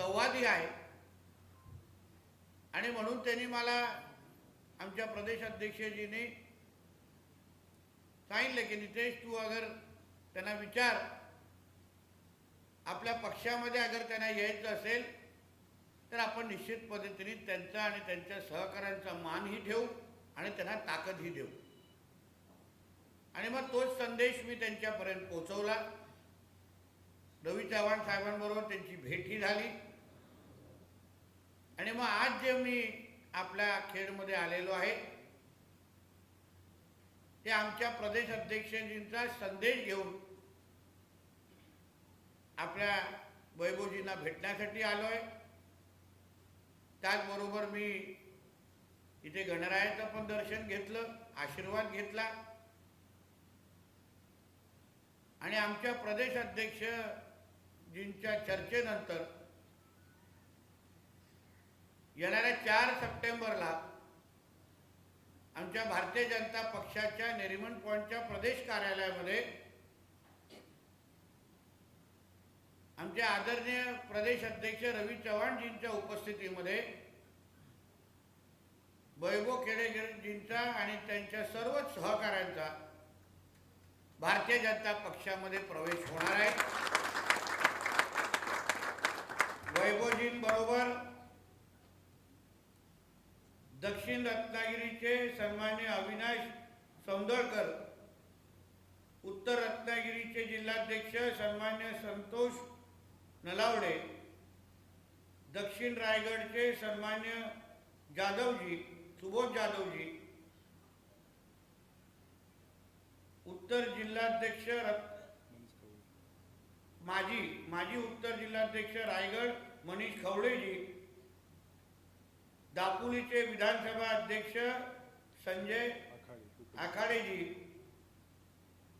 संवादी आहे. आणि म्हणून त्यांनी मला आमच्या प्रदेश अध्यक्षजीने सांगितलं की नितेश तू अगर त्यांना विचार आपल्या पक्षामध्ये अगर त्यांना यायचं असेल तर आपण निश्चित पद्धतीने त्यांचा आणि त्यांच्या सहकाऱ्यांचा मानही ठेवू आणि त्यांना ताकदही देऊ. आणि मग तोच संदेश मी त्यांच्यापर्यंत पोहोचवला. रवी चव्हाण साहेबांबरोबर त्यांची भेटही झाली. मग आज जे मी आपल्या खेडमध्ये आलेलो आहे ते आमच्या प्रदेश अध्यक्षजींचा संदेश घेऊन आपल्या वैभवजींना भेटण्यासाठी आलो आहे त्याचबरोबर मी इथे गणरायाचं पण दर्शन घेतलं आशीर्वाद घेतला. आणि आमच्या प्रदेश अध्यक्षजींच्या चर्चेनंतर येणाऱ्या चार सप्टेंबरला आमच्या भारतीय जनता पक्षाच्या नेरिमन पॉईंटच्या प्रदेश कार्यालयामध्ये आमचे आदरणीय प्रदेश अध्यक्ष रवी चव्हाणजींच्या उपस्थितीमध्ये वैभव खेडेकरजींचा आणि त्यांच्या सर्व सहकाऱ्यांचा भारतीय जनता पक्षामध्ये प्रवेश होणार आहे. वैभवजींबरोबर दक्षिण रत्नागिरीचे सन्मान्य अविनाश सौंदळकर उत्तर रत्नागिरीचे जिल्हाध्यक्ष सन्मान्य संतोष नलावडे दक्षिण रायगडचे सन्मान्य जाधवजी सुबोध जाधवजी उत्तर जिल्हाध्यक्ष रत माजी माजी उत्तर जिल्हाध्यक्ष रायगड मनीष खवडेजी दापोलीचे विधानसभा अध्यक्ष संजय आखाडेजी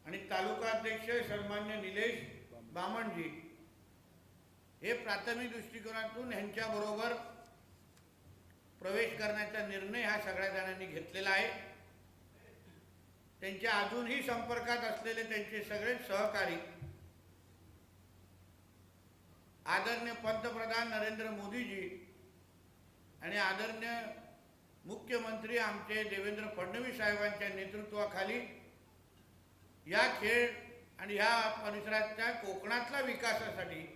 आणि तालुका अध्यक्ष सन्मान्य निलेश बामणजी हे प्राथमिक दृष्टिकोनातून ह्यांच्याबरोबर प्रवेश करण्याचा निर्णय हा सगळ्या जणांनी घेतलेला आहे. त्यांच्या अजूनही संपर्कात असलेले त्यांचे सगळे सहकारी आदरणीय पंतप्रधान नरेंद्र मोदीजी आणि आदरणीय मुख्यमंत्री आमचे देवेंद्र फडणवीस साहेबांच्या नेतृत्वाखाली या खेळ आणि ह्या परिसराच्या कोकणातल्या विकासासाठी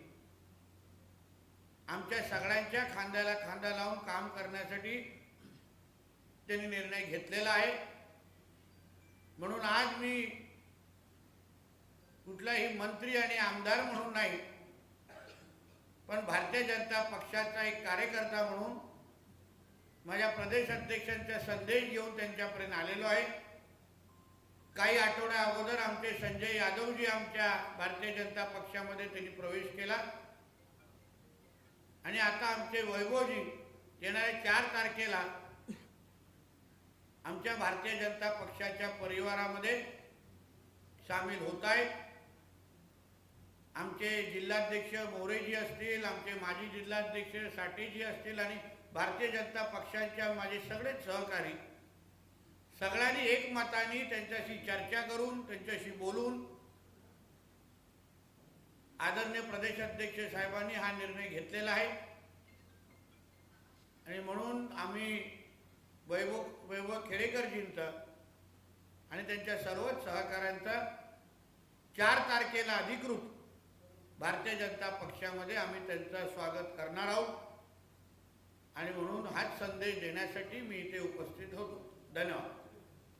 आमच्या सगळ्यांच्या खांद्याला खांदा लावून काम करण्यासाठी त्यांनी निर्णय घेतलेला आहे. म्हणून आज मी कुठलाही मंत्री आणि आमदार म्हणून नाही पण भारतीय जनता पक्षाचा एक कार्यकर्ता म्हणून माझ्या प्रदेश अध्यक्षांचा संदेश घेऊन त्यांच्यापर्यंत आलेलो आहे. काही आठवड्या अगोदर आमचे संजय यादवजी आमच्या भारतीय जनता पक्षामध्ये त्यांनी प्रवेश केला. आणि आता आमचे वैभवजी येणाऱ्या चार तारखेला आमच्या भारतीय जनता पक्षाच्या परिवारामध्ये सामील होत आहेत. आमचे जिल्हाध्यक्ष मोरेजी असतील आमचे माजी जिल्हाध्यक्ष साठेजी असतील आणि भारतीय जनता पक्षाच्या माझे सगळेच सहकारी सगळ्यांनी एकमताने त्यांच्याशी चर्चा करून त्यांच्याशी बोलून आदरणीय प्रदेशाध्यक्ष साहेबांनी हा निर्णय घेतलेला आहे. आणि म्हणून आम्ही वैभव वैभव खेडेकरजींचा आणि त्यांच्या सर्वच सहकाऱ्यांचा चार तारखेला अधिकृत भारतीय जनता पक्षामध्ये आम्ही त्यांचं स्वागत करणार आहोत. आणि म्हणून हाच संदेश देण्यासाठी मी इथे उपस्थित होतो. धन्यवाद.